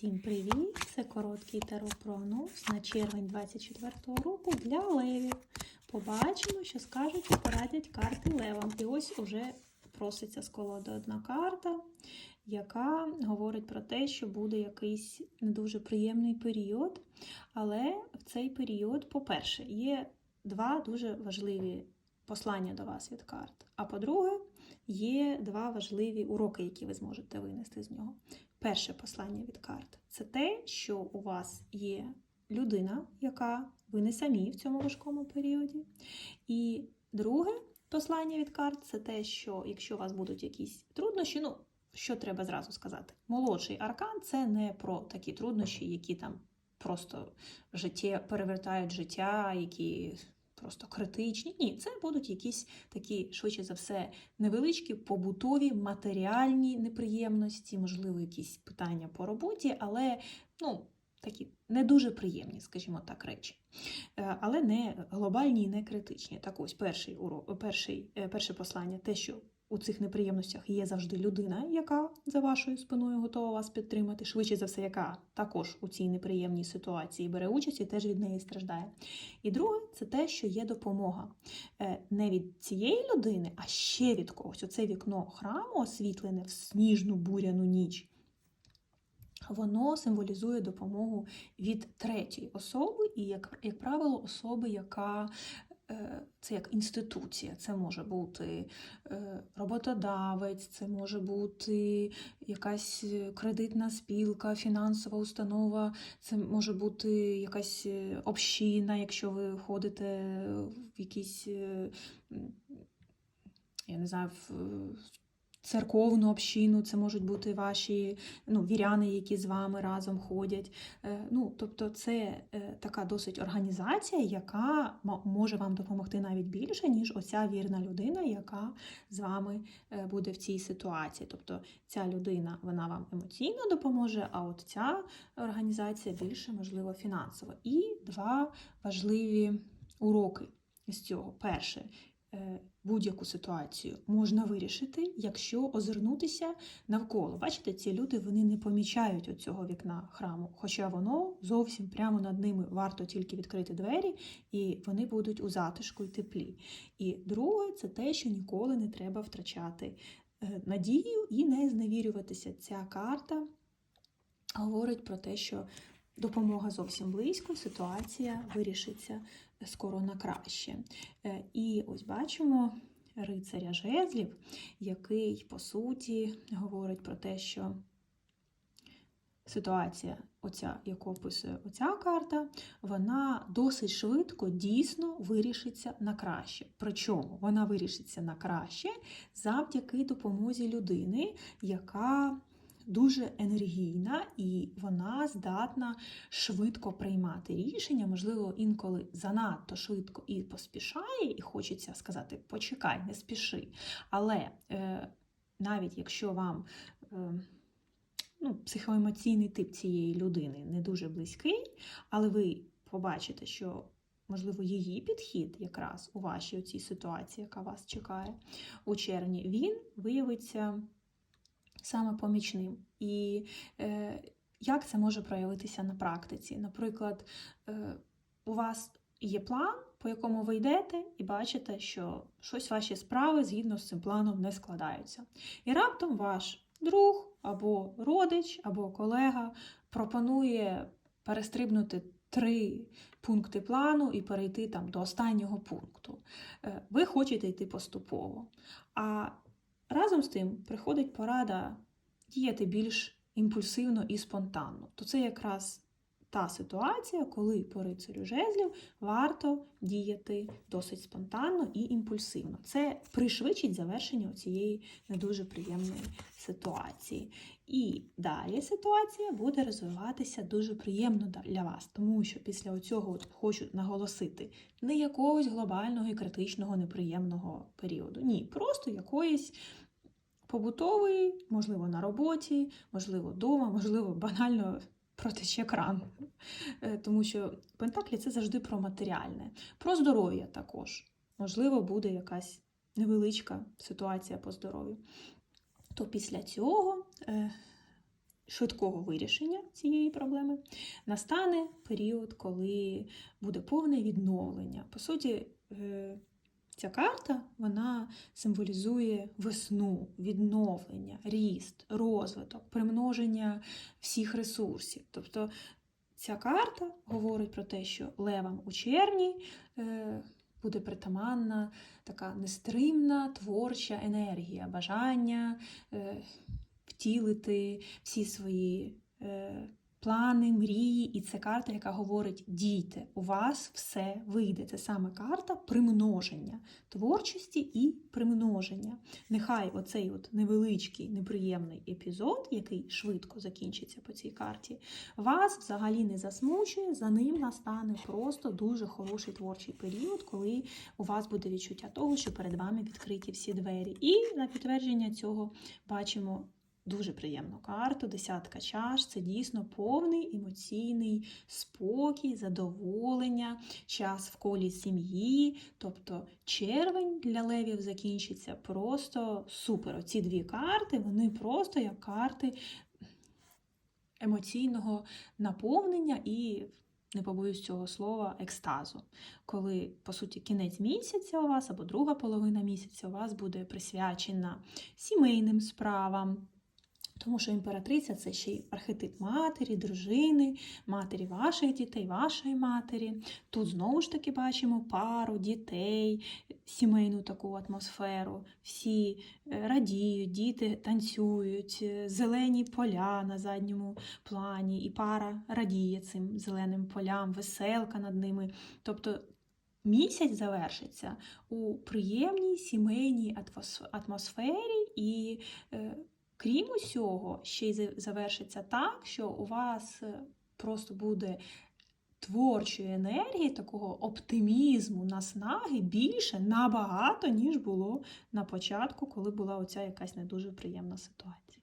Всім привіт! Це короткий таро-прогноз на червень 24-го року для левів. Побачимо, що скажуть і порадять карти левам. І ось уже проситься з колоди одна карта, яка говорить про те, що буде якийсь не дуже приємний період. Але в цей період, по-перше, є два дуже важливі послання до вас від карт. А по-друге, є два важливі уроки, які ви зможете винести з нього. Перше послання від карт це те, що у вас є людина, яка ви не самі в цьому важкому періоді. І друге послання від карт це те, що якщо у вас будуть якісь труднощі, ну що треба зразу сказати, молодший аркан це не про такі труднощі, які там просто життя перевертають життя, які просто критичні. Ні, це будуть якісь такі, швидше за все, невеличкі побутові, матеріальні неприємності, можливо, якісь питання по роботі, але ну, такі не дуже приємні, скажімо так, речі. Е, Але не глобальні і не критичні. Так ось перший перший, е, перше послання, те, що у цих неприємностях є завжди людина, яка за вашою спиною готова вас підтримати, швидше за все, яка також у цій неприємній ситуації бере участь і теж від неї страждає. І друге, це те, що є допомога Е, не від цієї людини, а ще від когось. Оце вікно храму освітлене в сніжну буряну ніч. Воно символізує допомогу від третьої особи, і, як, як правило, особи, яка це як інституція. Це може бути е, роботодавець, це може бути якась кредитна спілка, фінансова установа, це може бути якась е, община, якщо ви ходите в якісь, е, я не знаю, в церковну общину, це можуть бути ваші ну, віряни, які з вами разом ходять. Е, Ну, тобто, це е, така досить організація, яка може вам допомогти навіть більше, ніж оця вірна людина, яка з вами е, буде в цій ситуації. Тобто ця людина вона вам емоційно допоможе, а от ця організація більше, можливо, фінансово. І два важливі уроки з цього. Перше, будь-яку ситуацію можна вирішити, якщо озирнутися навколо. Бачите, ці люди вони не помічають цього вікна храму, хоча воно зовсім прямо над ними варто тільки відкрити двері, і вони будуть у затишку й теплі. І друге, це те, що ніколи не треба втрачати е, надію і не зневірюватися. Ця карта говорить про те, що допомога зовсім близько, ситуація вирішиться скоро на краще. Е, І ось бачимо рицаря жезлів, який по суті говорить про те, що ситуація, оця, яку описує оця карта, вона досить швидко дійсно вирішиться на краще. Причому вона вирішиться на краще завдяки допомозі людини, яка дуже енергійна і вона здатна швидко приймати рішення, можливо, інколи занадто швидко і поспішає, і хочеться сказати: почекай, не спіши. Але е, навіть якщо вам е, ну, психоемоційний тип цієї людини не дуже близький, але ви побачите, що можливо її підхід якраз у вашій цій ситуації, яка вас чекає у червні, він виявиться саме помічним. І е, як це може проявитися на практиці? Наприклад, е, у вас є план, по якому ви йдете, і бачите, що щось ваші справи згідно з цим планом не складаються. І раптом ваш друг або родич, або колега пропонує перестрибнути три пункти плану і перейти там до останнього пункту. Е, Ви хочете йти поступово. А разом з тим приходить порада діяти більш імпульсивно і спонтанно. То це якраз та ситуація, коли по рицарю жезлів варто діяти досить спонтанно і імпульсивно. Це пришвидшить завершення цієї не дуже приємної ситуації. І далі ситуація буде розвиватися дуже приємно для вас, тому що після цього хочу наголосити не якогось глобального і критичного неприємного періоду. Ні, просто якоїсь побутової, можливо, на роботі, можливо, вдома, можливо, банально протече кран. Е, Тому що Пентаклі це завжди про матеріальне, про здоров'я також. Можливо, буде якась невеличка ситуація по здоров'ю. То після цього е, швидкого вирішення цієї проблеми, настане період, коли буде повне відновлення. По суті, е, ця карта вона символізує весну, відновлення, ріст, розвиток, примноження всіх ресурсів. Тобто ця карта говорить про те, що левам у червні е, буде притаманна така нестримна творча енергія, бажання е, втілити всі свої е, плани, мрії. І це карта, яка говорить: дійте, у вас все вийде. Це саме карта примноження творчості і примноження. Нехай оцей от невеличкий неприємний епізод, який швидко закінчиться по цій карті, вас взагалі не засмучує. За ним настане просто дуже хороший творчий період, коли у вас буде відчуття того, що перед вами відкриті всі двері. І на підтвердження цього бачимо. Дуже приємну карту, десятка чаш. Це дійсно повний емоційний спокій, задоволення, час в колі сім'ї. Тобто червень для левів закінчиться просто супер. Оці дві карти, вони просто як карти емоційного наповнення і. Не побоюсь цього слова, екстазу. Коли, по суті, кінець місяця у вас або друга половина місяця у вас буде присвячена сімейним справам, тому що імператриця це ще й архетип матері, дружини, матері ваших дітей, вашої матері. Тут знову ж таки бачимо пару дітей, сімейну таку атмосферу. Всі е, радіють, діти танцюють, е, зелені поля на задньому плані, і пара радіє цим зеленим полям, веселка над ними. Тобто місяць завершиться у приємній сімейній атмосфері і. Крім усього, ще й завершиться так, що у вас е, просто буде творчої енергії, такого оптимізму, наснаги більше набагато, ніж було на початку, коли була оця якась не дуже приємна ситуація.